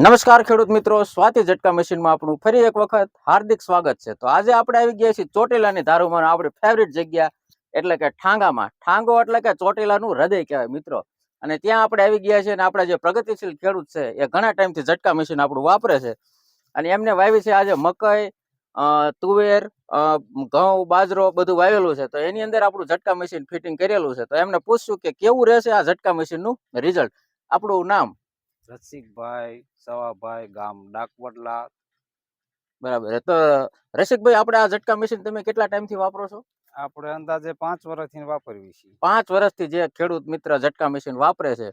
નમસ્કાર ખેડૂત મિત્રો, સ્વાતિ ઝટકા મશીનમાં આપણું ફરી એક વખત હાર્દિક સ્વાગત છે. તો આજે આપણે આવી ગયા છીએ ચોટીલાની ધારુમાં, આપણી ફેવરિટ જગ્યા એટલે કે ઠાંગામાં. ઠાંગો એટલે કે ચોટીલાનું હૃદય કહેવાય મિત્રો. અને ત્યાં આપણે આવી ગયા છીએ અને આપણા જે પ્રગતિશીલ ખેડૂત છે, એ ઘણા ટાઈમથી ઝટકા મશીન આપણું વાપરે છે. અને એમને વાવી છે આજે મકાઈ તુવેર ઘઉં, બાજરો બધું વાવેલું છે. તો એની અંદર આપણું ઝટકા મશીન ફિટિંગ કરેલું છે. તો એમને પૂછશું કે કેવું રહેશે આ ઝટકા મશીનનું રિઝલ્ટ આપણું નામ રસિકભાઈ સવાભાઈ ગામ ડાકવડલા. બરાબર. તો રસિકભાઈ આપણે આ ઝટકા મશીન તમે કેટલા ટાઈમથી વાપરો છો? આપણે અંદાજે પાંચ વર્ષથી વાપરવી છીએ. પાંચ વર્ષથી જે ખેડૂત મિત્ર ઝટકા મશીન વાપરે છે.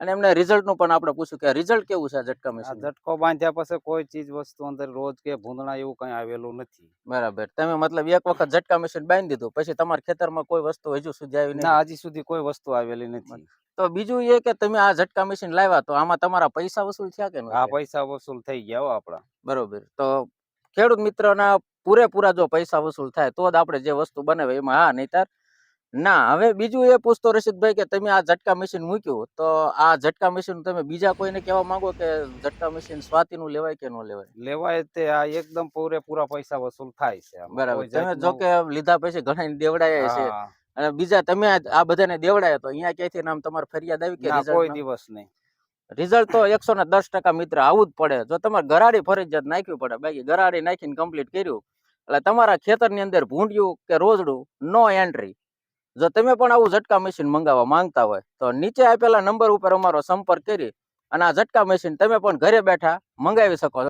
અને એમને રિઝલ્ટનું પણ આપણે પૂછ્યું કે રિઝલ્ટ કેવું છે આ ઝટકા મશીન ઝટકો બાંધ્યા પછી કોઈ ચીજ વસ્તુ અંદર રોજ કે ભૂંદણા એવું કઈ આવેલું નથી. બરાબર. તમે મતલબ એક વખત ઝટકા મશીન બાંધી દીધું પછી તમારા ખેતરમાં કોઈ વસ્તુ હજુ સુધી આવી ના હજી સુધી કોઈ વસ્તુ આવેલી નથી. તો બીજું એ કે તમે આ ઝટકા મશીન લાવ્યા તો આમાં તમારા પૈસા વસૂલ થયા કે આ પૈસા વસૂલ થઈ ગયા આપણા. બરોબર. તો ખેડૂત મિત્રના પૂરેપૂરા જો પૈસા વસૂલ થાય તો જ આપણે જે વસ્તુ બનાવે એમાં હા નહીતર? ના હવે બીજું એ પૂછતો રશીદભાઈ કે તમે આ ઝટકા મશીન મૂક્યું તો આ ઝટકા મશીન તમે બીજા કોઈને કહેવા માંગો કે ઝટકા મશીન સ્વાતિનું લેવાય કે ન લેવાય? લેવાય તે આ એકદમ પૂરેપૂરા પૈસા વસૂલ થાય છે. બરાબર. તમે જો કે લીધા પછી ઘણા દેવડાયા છે. અને બીજા તમે આ બધાને દેવડાયા તો અહીંયા ક્યાંથી નામ તમારે ફરિયાદ આવી કે કોઈ દિવસ નહીં. રિઝલ્ટ તો એકસો ને દસ ટકા મિત્ર આવું જ પડે. જો તમારે ગરાડી ફરજિયાત નાખવી પડે બાકી ગરાડી નાખીને કમ્પ્લીટ કર્યું. એટલે તમારા ખેતરની અંદર ભૂંડિયું કે રોજડું નો એન્ટ્રી જો તમે પણ આવું ઝટકા મશીન મંગાવવા માંગતા હોય તો નીચે આપેલા નંબર ઉપર અમારો સંપર્ક કરી અને આ ઝટકા મશીન તમે પણ ઘરે બેઠા મંગાવી શકો છો.